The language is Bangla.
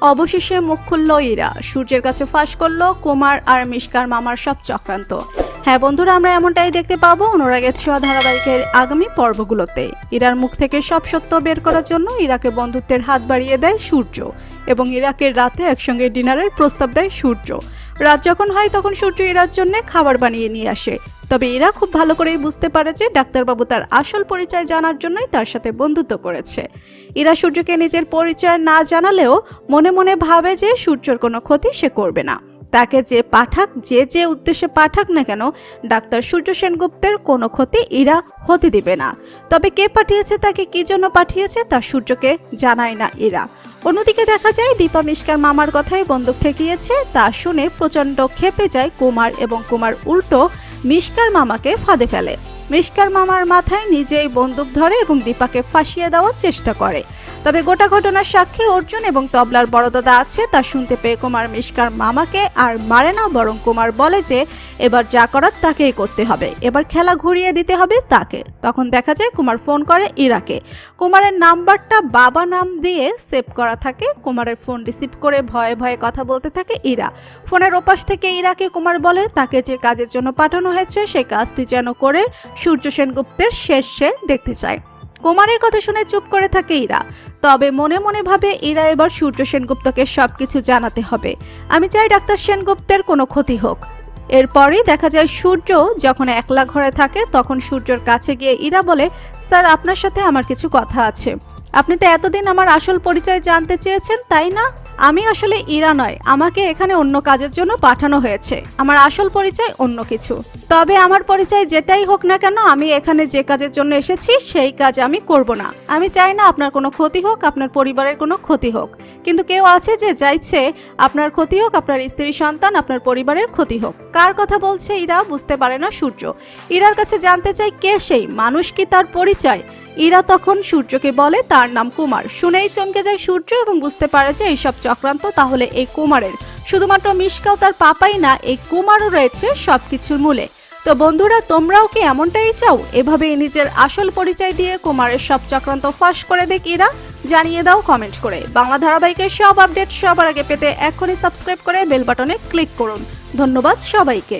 অবশেষে মুখ খুলল ইরা। সূর্যের কাছে ফাঁস করল কুমার আর মিশকার মামার সব চক্রান্ত। হ্যাঁ বন্ধুরা, আমরা এমনটাই দেখতে পাবো অনুরাগের ছোঁয়া ধারাবাহিকের আগামী পর্বগুলোতে। ইরার মুখ থেকে সব সত্য বের করার জন্য ইরাকে বন্ধুত্বের হাত বাড়িয়ে দেয় সূর্য এবং ইরাকের রাতে একসঙ্গে ডিনারের প্রস্তাব দেয় সূর্য। রাত যখন হয় তখন সূর্য এরার জন্য খাবার বানিয়ে নিয়ে আসে। তবে এরা খুব ভালো করেই বুঝতে পারে যে ডাক্তারবাবু তার আসল পরিচয় জানার জন্যই তার সাথে বন্ধুত্ব করেছে। এরা সূর্যকে নিজের পরিচয় না জানালেও মনে মনে ভাবে যে সূর্যর কোনো ক্ষতি সে করবে না। তাকে যে পাঠাক, যে যে উদ্দেশ্যে পাঠাক না কেন, ডাক্তার সূর্য সেনগুপ্তের কোনো ক্ষতি ইরা হতে দিবে না। তবে কে পাঠিয়েছে, তাকে কি জন্য পাঠিয়েছে তা সূর্যকে জানায় না ইরা অন্যদিকে দেখা যায়, দীপা মিশকার মামার কথায় বন্দুক ঠেকিয়েছে। তা শুনে প্রচণ্ড ক্ষেপে যায় কুমার এবং কুমার উল্টো মিশকার মামাকে ফাঁদে ফেলে। মিশকার মামার মাথায় নিজেই বন্দুক ধরে এবং দীপাকে ফাঁসিয়ে দেওয়ার চেষ্টা করে। তবে গোটা ঘটনার সাক্ষী অর্জুন এবং তবলার বড়দাদা আছে, তা শুনতে পেয়ে কুমার মিশকার মামাকে আর মারে না, বরং কুমার বলে যে এবার যা করার তাকেই করতে হবে। এবার খেলা ঘুরিয়ে দিতে হবে তাকে। তখন দেখা যায় কুমার ফোন করে ইরাকে। কুমারের নাম্বারটা বাবা নাম দিয়ে সেভ করা থাকে। কুমারের ফোন রিসিভ করে ভয়ে ভয়ে কথা বলতে থাকে ইরা। ফোনের ওপাশ থেকে ইরাকে কুমার বলে, তাকে যে কাজের জন্য পাঠানো হয়েছে সেই কাজটি যেন করে সূর্য সেনগুপ্তের শেষ সে দেখতে চায়। কুমারের কথা শুনে চুপ করে থাকে ইরা। তবে মনে মনে ভাবে ইরা এবার সূর্য সেনগুপ্তকে সবকিছু জানাতে হবে। আমি চাই ডাক্তার সেনগুপ্তের কোনো ক্ষতি হোক। এরপরই দেখা যায় সূর্য যখন একলা ঘরে থাকে, তখন সূর্যর কাছে গিয়ে ইরা বলে, স্যার, আপনার সাথে আমার কিছু কথা আছে। আপনি তো এতদিন আমার আসল পরিচয় জানতে চেয়েছেন, তাই না? আমি আসলে ইরা নয়, আমাকে এখানে অন্য কাজের জন্য পাঠানো হয়েছে। আমার আসল পরিচয় অন্য কিছু। তবে আমার পরিচয় যেটাই হোক না কেন, আমি এখানে যে কাজের জন্য এসেছি, সেই কাজ আমি করব না। আমি চাই না আপনার কোনো ক্ষতি হোক, আপনার পরিবারের কোনো ক্ষতি হোক। কিন্তু কেউ আছে যে চাইছে আপনার ক্ষতি হোক, আপনার স্ত্রী, সন্তান, আপনার পরিবারের ক্ষতি হোক। কার কথা বলছে ইরা বুঝতে পারে না সূর্য। ইরার কাছে জানতে চাই কে সেই, মানুষ কি তার পরিচয়? ইরা তখন সূর্যকে বলে তার নাম কুমার। শুনেই চমকে যায় সূর্য এবং বুঝতে পারে যে এইসব চক্রান্ত তাহলে এই কুমারের। শুধুমাত্র মিশকাও তার পাপাই না, এই কুমারও রয়েছে সবকিছুর মূলে। তো বন্ধুরা, তোমরাও কি এমনটাই চাও? এভাবে নিজের আসল পরিচয় দিয়ে কুমারের সব চক্রান্ত ফাঁস করে দেখ ইরা জানিয়ে দাও কমেন্ট করে। বাংলা ধারাবাহিকের সব আপডেট সবার আগে পেতে এখনই সাবস্ক্রাইব করে বেল বাটনে ক্লিক করুন। ধন্যবাদ সবাইকে।